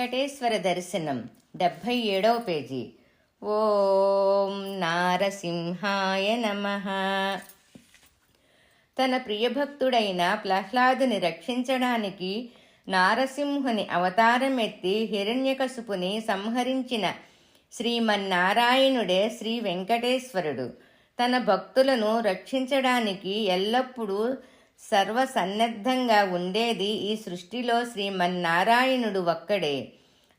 వెంకటేశ్వర దర్శనం డెబ్భై ఏడవ పేజీ. ఓం నారసింహాయ నమ. తన ప్రియభక్తుడైన ప్రహ్లాదుని రక్షించడానికి నారసింహుని అవతారమెత్తి హిరణ్యకశుపుని సంహరించిన శ్రీమన్నారాయణుడే శ్రీ వెంకటేశ్వరుడు. తన భక్తులను రక్షించడానికి ఎల్లప్పుడూ సర్వసన్నద్ధంగా ఉండేది ఈ సృష్టిలో శ్రీమన్నారాయణుడు ఒక్కడే.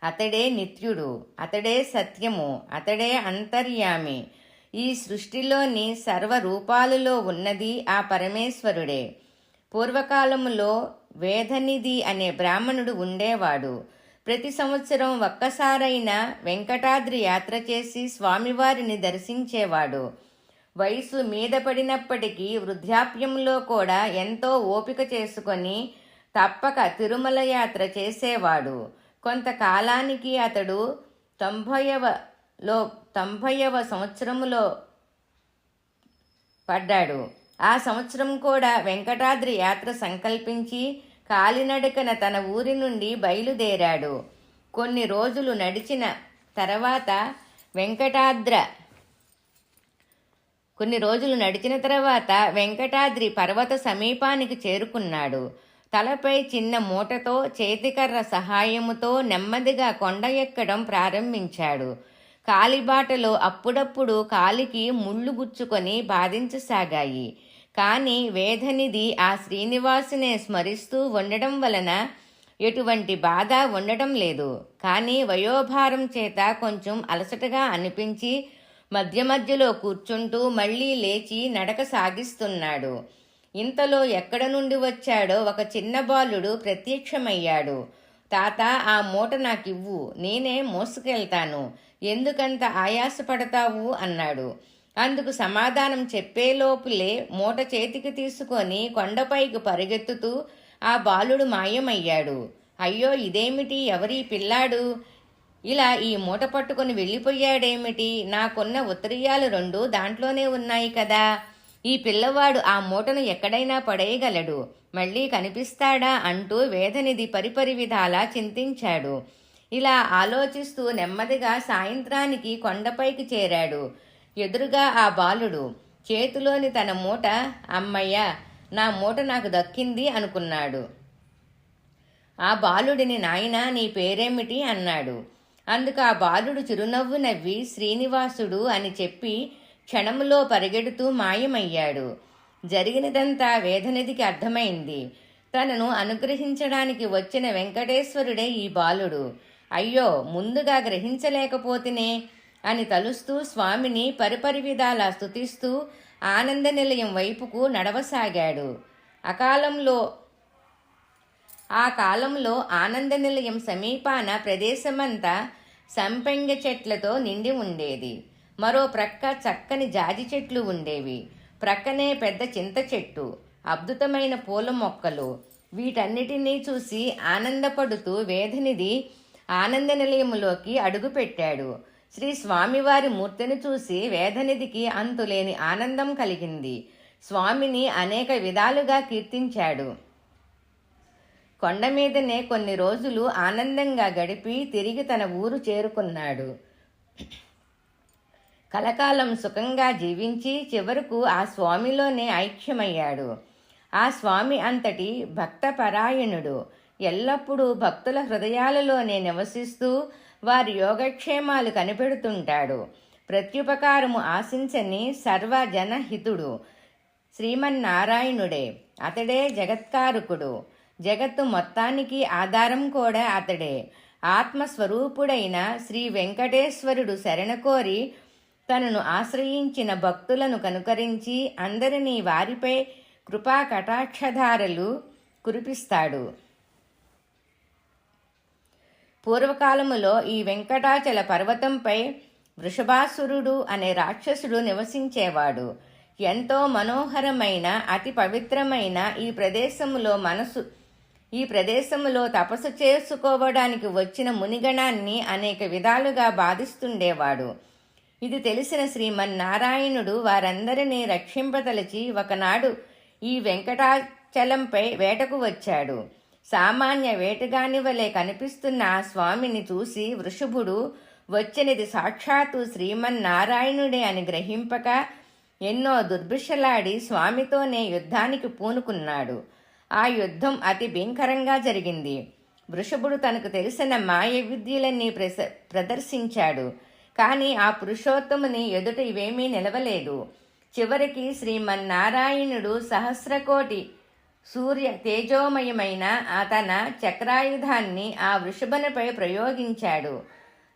అతడే నిత్యుడు అతడే సత్యము అతడే అంతర్యామి. ఈ సృష్టిలోని సర్వ రూపాలలో ఉన్నది ఆ పరమేశ్వరుడే. పూర్వకాలములో వేదనిధి అనే బ్రాహ్మణుడు ఉండేవాడు. ప్రతి సంవత్సరం ఒక్కసారైనా వెంకటాద్రి యాత్ర చేసి స్వామివారిని దర్శించేవాడు. వయసు మీద పడినప్పటికీ వృద్ధాప్యంలో కూడా ఎంతో ఓపిక చేసుకొని తప్పక తిరుమల యాత్ర చేసేవాడు. కొంతకాలానికి అతడు తొంభైవ తొంభైవ సంవత్సరములో పడ్డాడు. ఆ సంవత్సరం కూడా వెంకటాద్రి యాత్ర సంకల్పించి కాలినడకన తన ఊరి నుండి బయలుదేరాడు. కొన్ని రోజులు నడిచిన తర్వాత వెంకటాద్ర కొన్ని రోజులు నడిచిన తర్వాత వెంకటాద్రి పర్వత సమీపానికి చేరుకున్నాడు. తలపై చిన్న మూటతో చేతికర్ర సహాయముతో నెమ్మదిగా కొండ ఎక్కడం ప్రారంభించాడు. కాలిబాటలో అప్పుడప్పుడు కాలికి ముళ్ళు గుచ్చుకొని బాధించసాగాయి. కానీ వేదనిధి ఆ శ్రీనివాసునే స్మరిస్తూ ఉండడం వలన ఎటువంటి బాధ ఉండడం లేదు. కానీ వయోభారం చేత కొంచెం అలసటగా అనిపించి మధ్య మధ్యలో కూర్చుంటూ మళ్ళీ లేచి నడక సాగిస్తున్నాడు. ఇంతలో ఎక్కడ నుండి వచ్చాడో ఒక చిన్న బాలుడు ప్రత్యక్షమయ్యాడు. తాత ఆ మూట నాకివ్వు నేనే మోసుకెళ్తాను. ఎందుకంత ఆయాసపడతావు? అన్నాడు. అందుకు సమాధానం చెప్పేలోపులే మూట చేతికి తీసుకొని కొండపైకి పరిగెత్తుతూ ఆ బాలుడు మాయమయ్యాడు. అయ్యో ఇదేమిటి? ఎవరి పిల్లాడు? ఇలా ఈ మూట పట్టుకొని వెళ్ళిపోయాడేమిటి? నాకున్న ఉత్తరీయాలు రెండు దాంట్లోనే ఉన్నాయి కదా. ఈ పిల్లవాడు ఆ మూటను ఎక్కడైనా పడేయగలడు. మళ్ళీ కనిపిస్తాడా అంటూ వేదనిధి పరిపరి విధాలా చింతించాడు. ఇలా ఆలోచిస్తూ నెమ్మదిగా సాయంత్రానికి కొండపైకి చేరాడు. ఎదురుగా ఆ బాలుడు. చేతిలోని తన మూట అమ్మయ్య నా మూట నాకు దక్కింది అనుకున్నాడు. ఆ బాలుడిని నాయన నీ పేరేమిటి? అన్నాడు. అందుకు ఆ బాలుడు చిరునవ్వు నవ్వి శ్రీనివాసుడు అని చెప్పి క్షణములో పరిగెడుతూ మాయమయ్యాడు. జరిగినదంతా వేదనిధికి అర్థమైంది. తనను అనుగ్రహించడానికి వచ్చిన వెంకటేశ్వరుడే ఈ బాలుడు. అయ్యో ముందుగా గ్రహించలేకపోతేనే అని తలుస్తూ స్వామిని పరిపరి విధాలా స్తుతిస్తూ ఆనంద నిలయం వైపుకు నడవసాగాడు. అకాలంలో ఆ కాలంలో ఆనంద నిలయం సమీపాన ప్రదేశమంతా సంపెంగ చెట్లతో నిండి ఉండేది. మరో ప్రక్క చక్కని జాజి చెట్లు ఉండేవి. ప్రక్కనే పెద్ద చింత చెట్టు అద్భుతమైన పూల మొక్కలు. వీటన్నిటినీ చూసి ఆనందపడుతూ వేధనిధి ఆనంద నిలయములోకి అడుగుపెట్టాడు శ్రీ స్వామివారి మూర్తిని చూసి వేదనిధికి అంతులేని ఆనందం కలిగింది. స్వామిని అనేక విధాలుగా కీర్తించాడు. కొండ మీదనే కొన్ని రోజులు ఆనందంగా గడిపి తిరిగి తన ఊరు చేరుకున్నాడు. కలకాలం సుఖంగా జీవించి చివరకు ఆ స్వామిలోనే ఐక్యమయ్యాడు. ఆ స్వామి అంతటి భక్తపరాయణుడు. ఎల్లప్పుడూ భక్తుల హృదయాలలోనే నివసిస్తూ వారి యోగక్షేమాలు కనిపెడుతుంటాడు. ప్రత్యుపకారము ఆశించని సర్వజనహితుడు. శ్రీమన్నారాయణుడే. అతడే జగత్కారుకుడు. జగత్తు మొత్తానికి ఆధారం కూడా అతడే. ఆత్మస్వరూపుడైన శ్రీ వెంకటేశ్వరుడు శరణకోరి తనను ఆశ్రయించిన భక్తులను కనుకరించి అందరినీ వారిపై కృపా కటాక్షధారలు కురిపిస్తాడు. పూర్వకాలములో ఈ వెంకటాచల పర్వతంపై వృషభాసురుడు అనే రాక్షసుడు నివసించేవాడు. ఎంతో మనోహరమైన అతి పవిత్రమైన ఈ ప్రదేశంలో మనసు ఈ ప్రదేశంలో తపస్సు చేసుకోవడానికి వచ్చిన మునిగణాన్ని అనేక విధాలుగా బాధిస్తుండేవాడు. ఇది తెలిసిన శ్రీమన్నారాయణుడు వారందరినీ రక్షింపదలిచి ఒకనాడు ఈ వెంకటాచలంపై వేటకు వచ్చాడు. సామాన్య వేటగాని వలె కనిపిస్తున్న ఆ స్వామిని చూసి వృషభుడు వచ్చినది సాక్షాత్తు శ్రీమన్నారాయణుడే అని గ్రహింపక ఎన్నో దుర్భిషలాడి స్వామితోనే యుద్ధానికి పూనుకున్నాడు. ఆ యుద్ధం అతి భీంకరంగా జరిగింది. వృషభుడు తనకు తెలిసిన మాయ విద్యలన్నీ ప్రస ప్రదర్శించాడు. కానీ ఆ పురుషోత్తముని ఎదుట ఇవేమీ నిలవలేదు. చివరికి శ్రీమన్నారాయణుడు సహస్రకోటి సూర్య తేజోమయమైన తన చక్రాయుధాన్ని ఆ వృషభునిపై ప్రయోగించాడు.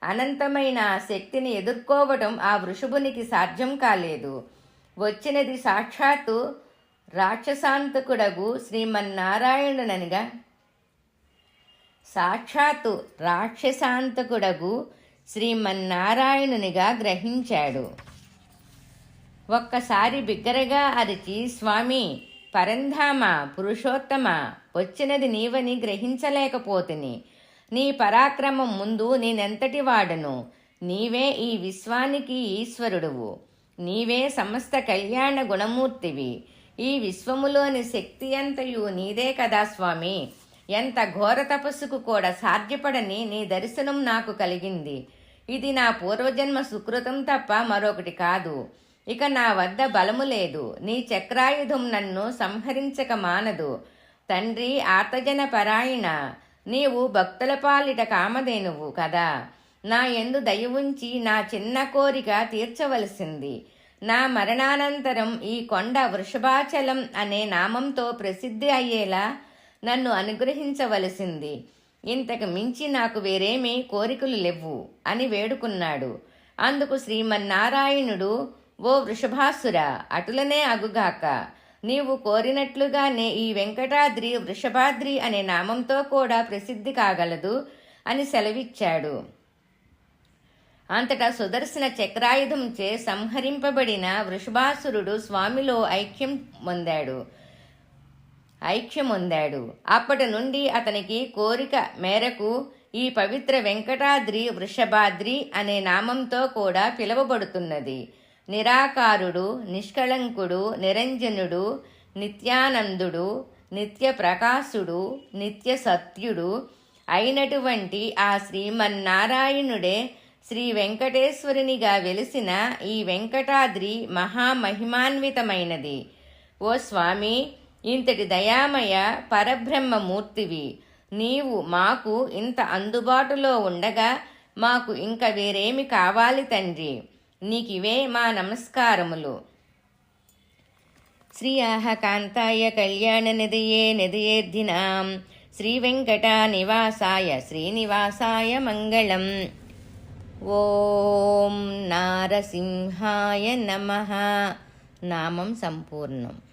అనంతమైన ఆ శక్తిని ఎదుర్కోవటం ఆ వృషభునికి సాధ్యం కాలేదు. వచ్చినది సాక్షాత్తు రాక్షసాంతకుడగు శ్రీమన్నారాయణుననిగా సాక్షాత్తు రాక్షసాంతకుడగు శ్రీమన్నారాయణునిగా గ్రహించాడు. ఒక్కసారి బిగ్గరగా అరిచి స్వామి పరంధామ పురుషోత్తమ వచ్చినది నీవని గ్రహించలేకపోతిని. నీ పరాక్రమం ముందు నేనెంతటి వాడను? నీవే ఈ విశ్వానికి ఈశ్వరుడువు. నీవే సమస్త కళ్యాణ గుణమూర్తివి. ఈ విశ్వములోని శక్తి అంతయు నీదే కదా స్వామి. ఎంత ఘోర తపస్సుకు కూడా సాధ్యపడని నీ దర్శనం నాకు కలిగింది. ఇది నా పూర్వజన్మ సుకృతం తప్ప మరొకటి కాదు. ఇక నా వద్ద బలము లేదు. నీ చక్రాయుధం నన్ను సంహరించక మానదు. తండ్రి ఆర్తజన పరాయణ నీవు భక్తుల పాలిట కామధేనువు కదా. నా ఎందు దయ ఉంచి నా చిన్న కోరిక తీర్చవలసింది. నా మరణానంతరం ఈ కొండ వృషభాచలం అనే నామంతో ప్రసిద్ధి అయ్యేలా నన్ను అనుగ్రహించవలసింది. ఇంతకు మించి నాకు వేరేమీ కోరికలు లేవు అని వేడుకున్నాడు. అందుకు శ్రీమన్నారాయణుడు ఓ వృషభాసుర అటులనే అగుగాక. నీవు కోరినట్లుగానే ఈ వెంకటాద్రి వృషభాద్రి అనే నామంతో కూడా ప్రసిద్ధి కాగలదు అని సెలవిచ్చాడు. అంతటా సుదర్శన చక్రాయుధంచే సంహరింపబడిన వృషభాసురుడు స్వామిలో ఐక్యం పొందాడు. ఐక్యం పొందాడు. అప్పటి నుండి అతనికి కోరిక మేరకు ఈ పవిత్ర వెంకటాద్రి వృషభాద్రి అనే నామంతో కూడా పిలువబడుతున్నది. నిరాకారుడు నిష్కళంకుడు నిరంజనుడు నిత్యానందుడు నిత్య ప్రకాశుడు నిత్య సత్యుడు అయినటువంటి ఆ శ్రీమన్నారాయణుడే శ్రీ వెంకటేశ్వరునిగా వెలిసిన ఈ వెంకటాద్రి మహామహిమాన్వితమైనది. ఓ స్వామి ఇంతటి దయామయ పరబ్రహ్మమూర్తివి. నీవు మాకు ఇంత అందుబాటులో ఉండగా మాకు ఇంక వేరేమి కావాలి తండ్రి? నీకివే మా నమస్కారములు. శ్రీ ఆహకాంతాయ కళ్యాణ నిధయే నిధయేర్ధినాం శ్రీ వెంకట నివాసాయ శ్రీనివాసాయ మంగళం. ఓం నారసింహాయ నమ. నామం సంపూర్ణం.